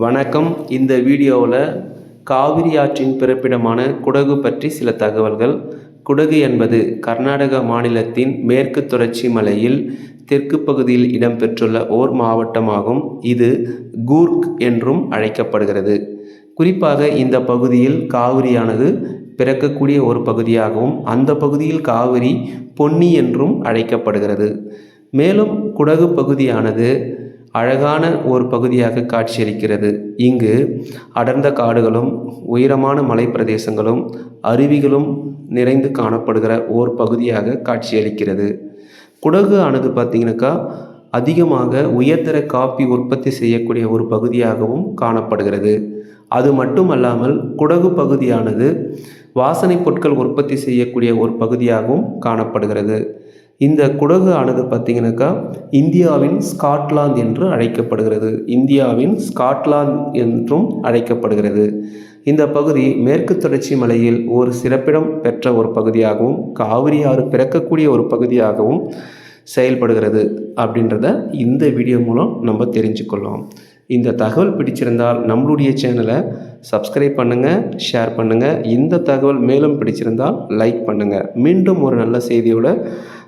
வணக்கம். இந்த வீடியோவில் காவிரி ஆற்றின் பிறப்பிடமான குடகு பற்றி சில தகவல்கள். குடகு என்பது கர்நாடக மாநிலத்தின் மேற்கு தொடர்ச்சி மலையில் தெற்கு பகுதியில் இடம்பெற்றுள்ள ஓர் மாவட்டமாகும். இது கூர்க் என்றும் அழைக்கப்படுகிறது. குறிப்பாக இந்த பகுதியில் காவிரியானது பிறக்கக்கூடிய ஒரு பகுதியாகவும் அந்த பகுதியில் காவிரி பொன்னி என்றும் அழைக்கப்படுகிறது. மேலும் குடகு பகுதியானது அழகான ஒரு பகுதியாக காட்சியளிக்கிறது. இங்கு அடர்ந்த காடுகளும் உயரமான மலைப்பிரதேசங்களும் அருவிகளும் நிறைந்து காணப்படுகிற ஓர் பகுதியாக காட்சியளிக்கிறது. குடகு ஆனது பார்த்திங்கனாக்கா அதிகமாக உயர்தர காப்பி உற்பத்தி செய்யக்கூடிய ஒரு பகுதியாகவும் காணப்படுகிறது. அது மட்டுமல்லாமல் குடகு பகுதியானது வாசனை பொருட்கள் உற்பத்தி செய்யக்கூடிய ஒரு பகுதியாகவும் காணப்படுகிறது. இந்த குடகு ஆனது பார்த்திங்கனாக்கா இந்தியாவின் ஸ்காட்லாந்து என்று அழைக்கப்படுகிறது. இந்தியாவின் ஸ்காட்லாந்து என்றும் அழைக்கப்படுகிறது. இந்த பகுதி மேற்கு தொடர்ச்சி மலையில் ஒரு சிறப்பிடம் பெற்ற ஒரு பகுதியாகவும் காவிரி ஆறு பிறக்கக்கூடிய ஒரு பகுதியாகவும் செயல்படுகிறது அப்படின்றத இந்த வீடியோ மூலம் நம்ம தெரிஞ்சுக்கொள்ளலாம் இந்த தகவல் பிடிச்சிருந்தால் நம்மளுடைய சேனலை சப்ஸ்கிரைப் பண்ணுங்கள் ஷேர் பண்ணுங்கள் இந்த தகவல் மேலும் பிடிச்சிருந்தால் லைக் பண்ணுங்கள் மீண்டும் ஒரு நல்ல செய்தியோட